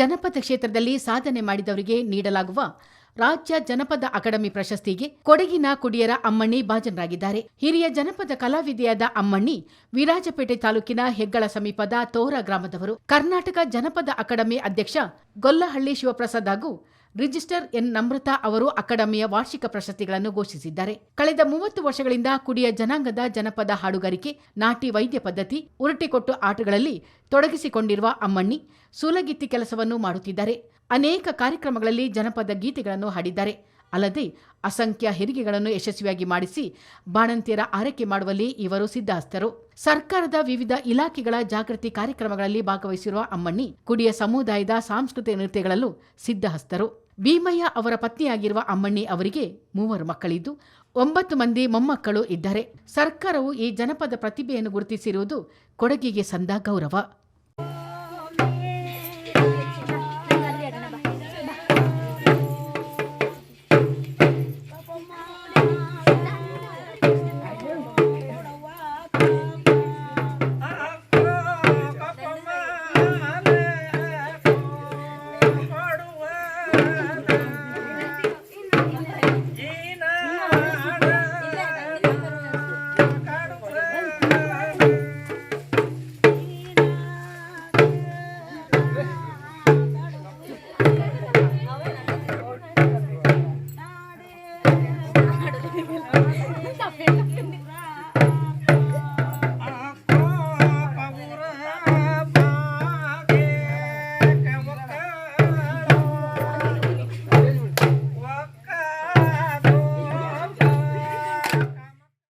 ಜನಪದ ಕ್ಷೇತ್ರದಲ್ಲಿ ಸಾಧನೆ ಮಾಡಿದವರಿಗೆ ನೀಡಲಾಗುವ ರಾಜ್ಯ ಜನಪದ ಅಕಾಡೆಮಿ ಪ್ರಶಸ್ತಿಗೆ ಕೊಡಗಿನ ಕುಡಿಯರ ಅಮ್ಮಣ್ಣಿ ಭಾಜನರಾಗಿದ್ದಾರೆ. ಹಿರಿಯ ಜನಪದ ಕಲಾವಿದೆಯಾದ ಅಮ್ಮಣ್ಣಿ ವಿರಾಜಪೇಟೆ ತಾಲೂಕಿನ ಹೆಗ್ಗಳ ಸಮೀಪದ ತೋರ ಗ್ರಾಮದವರು. ಕರ್ನಾಟಕ ಜನಪದ ಅಕಾಡೆಮಿ ಅಧ್ಯಕ್ಷ ಗೊಲ್ಲಹಳ್ಳಿ ಶಿವಪ್ರಸಾದ್ ಹಾಗೂ ರಿಜಿಸ್ಟರ್ ಎನ್. ನಮ್ರತಾ ಅವರು ಅಕಾಡೆಮಿಯ ವಾರ್ಷಿಕ ಪ್ರಶಸ್ತಿಗಳನ್ನು ಘೋಷಿಸಿದ್ದಾರೆ. ಕಳೆದ ಮೂವತ್ತು ವರ್ಷಗಳಿಂದ ಕುಡಿಯ ಜನಾಂಗದ ಜನಪದ ಹಾಡುಗಾರಿಕೆ, ನಾಟಿ ವೈದ್ಯ ಪದ್ಧತಿ, ಉರುಟಿಕೊಟ್ಟು ಆಟಗಳಲ್ಲಿ ತೊಡಗಿಸಿಕೊಂಡಿರುವ ಅಮ್ಮಣ್ಣಿ ಸೂಲಗಿತ್ತಿ ಕೆಲಸವನ್ನು ಮಾಡುತ್ತಿದ್ದಾರೆ. ಅನೇಕ ಕಾರ್ಯಕ್ರಮಗಳಲ್ಲಿ ಜನಪದ ಗೀತೆಗಳನ್ನು ಹಾಡಿದ್ದಾರೆ. ಅಲ್ಲದೆ ಅಸಂಖ್ಯ ಹೆರಿಗೆಗಳನ್ನು ಯಶಸ್ವಿಯಾಗಿ ಮಾಡಿಸಿ ಬಾಣಂತಿಯರ ಆರೈಕೆ ಮಾಡುವಲ್ಲಿ ಇವರು ಸಿದ್ಧಹಸ್ತರು ಸರ್ಕಾರದ ವಿವಿಧ ಇಲಾಖೆಗಳ ಜಾಗೃತಿ ಕಾರ್ಯಕ್ರಮಗಳಲ್ಲಿ ಭಾಗವಹಿಸಿರುವ ಅಮ್ಮಣ್ಣಿ ಕುಡಿಯ ಸಮುದಾಯದ ಸಾಂಸ್ಕೃತಿಕ ನೃತ್ಯಗಳಲ್ಲೂ ಸಿದ್ಧಹಸ್ತರು. ಭೀಮಯ್ಯ ಅವರ ಪತ್ನಿಯಾಗಿರುವ ಅಮ್ಮಣ್ಣಿ ಅವರಿಗೆ ಮೂವರು ಮಕ್ಕಳಿದ್ದು, ಒಂಬತ್ತು ಮಂದಿ ಮೊಮ್ಮಕ್ಕಳು ಇದ್ದಾರೆ. ಸರ್ಕಾರವು ಈ ಜನಪದ ಪ್ರತಿಭೆಯನ್ನು ಗುರುತಿಸಿರುವುದು ಕೊಡಗಿಗೆ ಸಂದ ಗೌರವ.